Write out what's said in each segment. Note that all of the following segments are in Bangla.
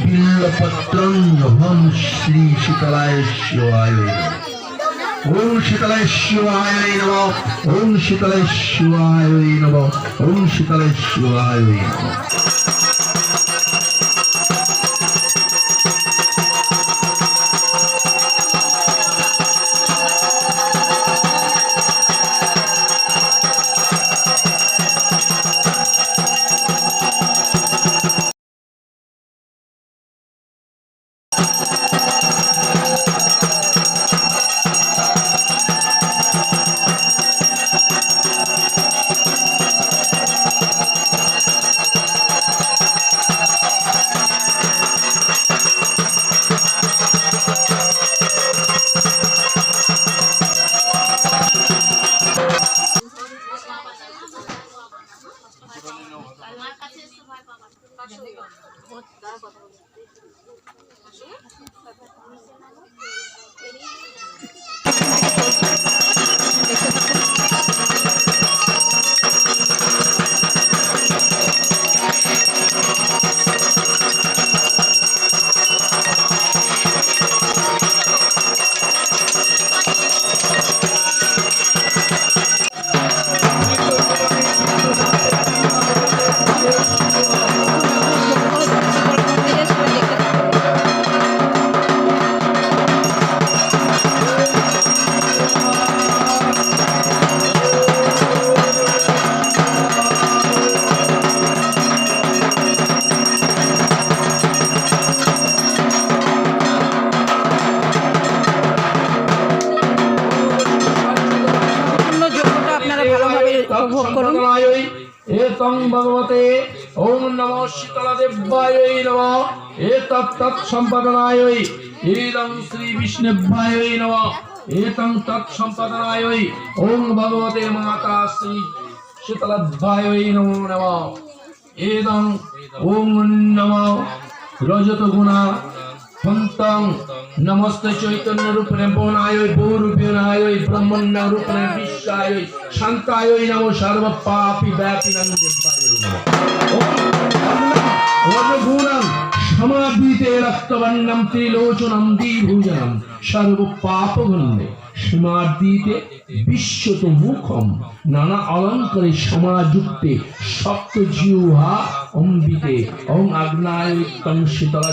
বিল্লপত্রং শ্রী শীতলায় শিবায় ওম শীতলায় শিবায় নম ওম শীতলায় শিবায় নম ওম শীতলায় শিবায় নম সম্পূর্ণ সম্পাদনায় এতং ভগবতে ওম নম শীতলা দেব্যায় নম। এতৎ তৎ সম্পাদনায় ইদং শ্রী বিষ্ণুভ্যায় নম। এতং তৎ সম্পাদনায় ওম ভগবতে মাতা শ্রী নম এদং ওম নম। রজত গুণা হন্তং নমস্তে চৈতন্য রূপে বনায় বহুরূপীনায় ব্রহ্মণ্য রূপে বিশ্বায় শান্তায় নম সর্ব পাপি ব্যাপী নম রজগুণং রক্তবর্ণম ত্রিলোচনম দ্বিভুজনম সর্ব পাপ পাপগণ্যে সমাধিতে তো মুখম নানা অলঙ্কারে সমাযুক্তে সপ্ত জিহ্বা অম্বিতে অং আগ্নায়ুক্তং শীতলা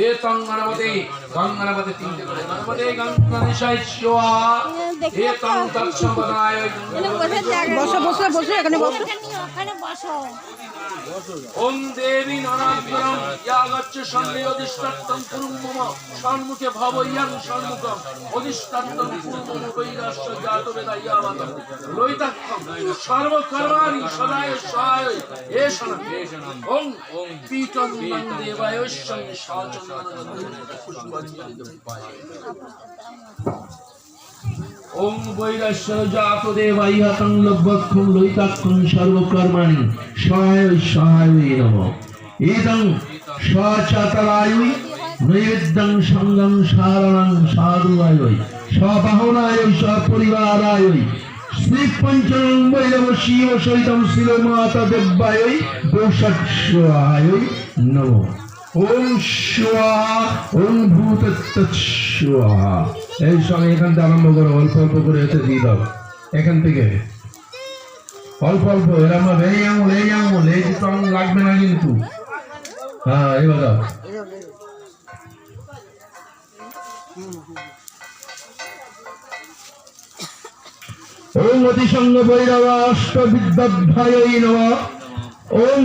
এতং গণপতি গঙ্গনপতি তিনটে করে। গণপতি গঙ্গনেশায় শিবাহ এতং তৎসম্পদনায় বসো বসো বসো এখানে বসো। ওখানে বসো। ওম দেবী নরাগ্রম ইয়াগচ্ছ সন্নি অধিষ্ঠাত্তম কুরুম মম সম্মুখে ভব ইয়াং সম্মুখম অধিষ্ঠাত্তম কুরুম মম বৈরাশ্য জাত বেদা লইতাক্ষম সর্বকর্মাণি সদায় সহায় এ ওম ওম দেবায় সাচন্দন ওম বৈরাশ্য জাত দেবা ইহাতং লব্বক্ষম লইতাক্ষম সর্বকর্মাণি সহায় সহায় নম এদং সচাতলায়ুই নৈবেদ্যং সঙ্গং সারণং সাধুয়ায় সবাহনায় সপরিবারায় শ্রী পঞ্চমং বৈরব শিব সহিতম শিল মাতা দেব্যায় দোষায় নম ওম ওম ভূত এই সঙ্গে এখান থেকে আরম্ভ করো, অল্প অল্প করে এতে দিয়ে দাও। এখান থেকে। অল্প অল্প, এরম ভাবে, এই আঙুল এই আঙুল, এই দুটো আঙুল লাগবে না কিন্তু। হ্যাঁ এবার দাও। ওম অতিসঙ্গ বৈরব অষ্ট বিদ্যাধ্যায় নম। ওম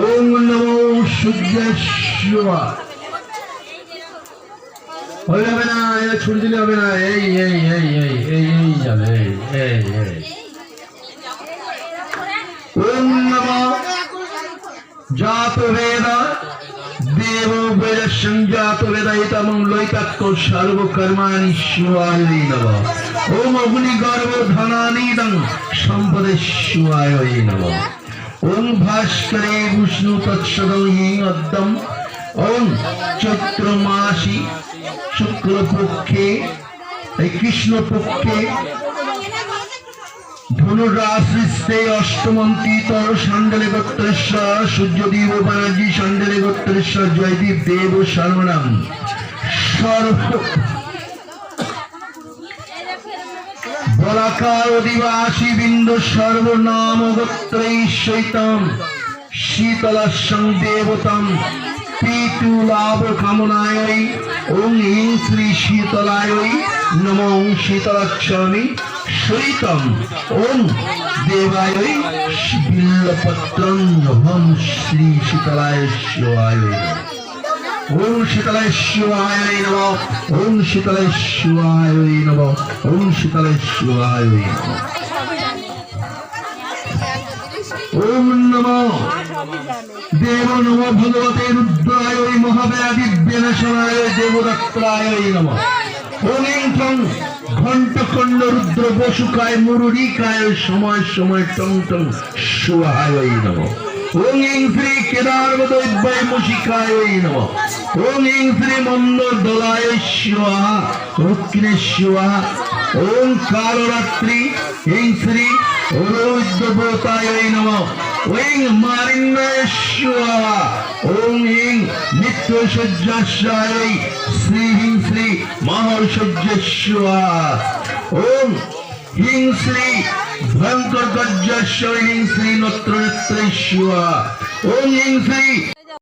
ওম নমো সূর্যায় হয়ে যাবে না এটা ছুটি দিলে হবে না, এই এই এই এই এই এই যাবে, এই এই এই। ওম নমঃ। জাত বেদ দেব বেদ সংজাত বেদ ইতমং লৈতাক্য সর্ব কর্মাণি শিবায় নম। ওম অগ্নি গর্ভ ধনানিদং সম্পদে শিবায় নম। ওম ভাস্করে বিষ্ণু তৎসদং হিং ওম চৈত্র মাসি শুক্লপক্ষে, এই কৃষ্ণপক্ষে ধনুরাশ্রিস্তে অষ্টমন্তি তর গোত্রেশ্বর সূর্যদেব ব্যানার্জি সান্ডলে গোত্রেশ্বর জয়দীপ দেব সর্বনাম। সর্ব বলাকার অধিবাসী বিন্দ সর্বনাম গোত্রৈশ্বৈতম শীতলাসং দেবতম। পিতু লাভ কামনায় ওং হিং শ্রী শীতলায় নম শীতলাক্ষামি সৈতম ওং দেবায় বিল্লপত্রং নভম শ্রী শীতলায় শিবায়। ওম শীতলায় শিবায় নম। ওম শীতলায় শিবায় নম। ওম শীতলায় শিবায় নম। ওম নমঃ। দেব নম ভগবতে রুদ্রায় মহাব্যাধি বেনশনায় দেবদত্তায় নম। ওম ঠং ঘণ্টখণ্ড রুদ্র বসুকায় মুরুরিকায় সময় সময় টং টং সুহায় নম। ইং শ্রী কেদারবদৈব্যয় মুশিকায় নম। ইং শ্রী মন্দ দলায় শিবা রুক্মিণে শিবা ওম কালরাত্রি ইং শ্রী রৌদ্রব্রতায় নম। ওং মারিন্নায় শিবা ওং ইং নিত্যসজ্জাশায় শ্রী হিং শ্রী মহর্ষজ্জস্বা ওং হিং শ্রী ভয়ঙ্কর গজ্জাশ্বর হিং শ্রী নত্র নেত্রেশ্বর ওং হিং শ্রী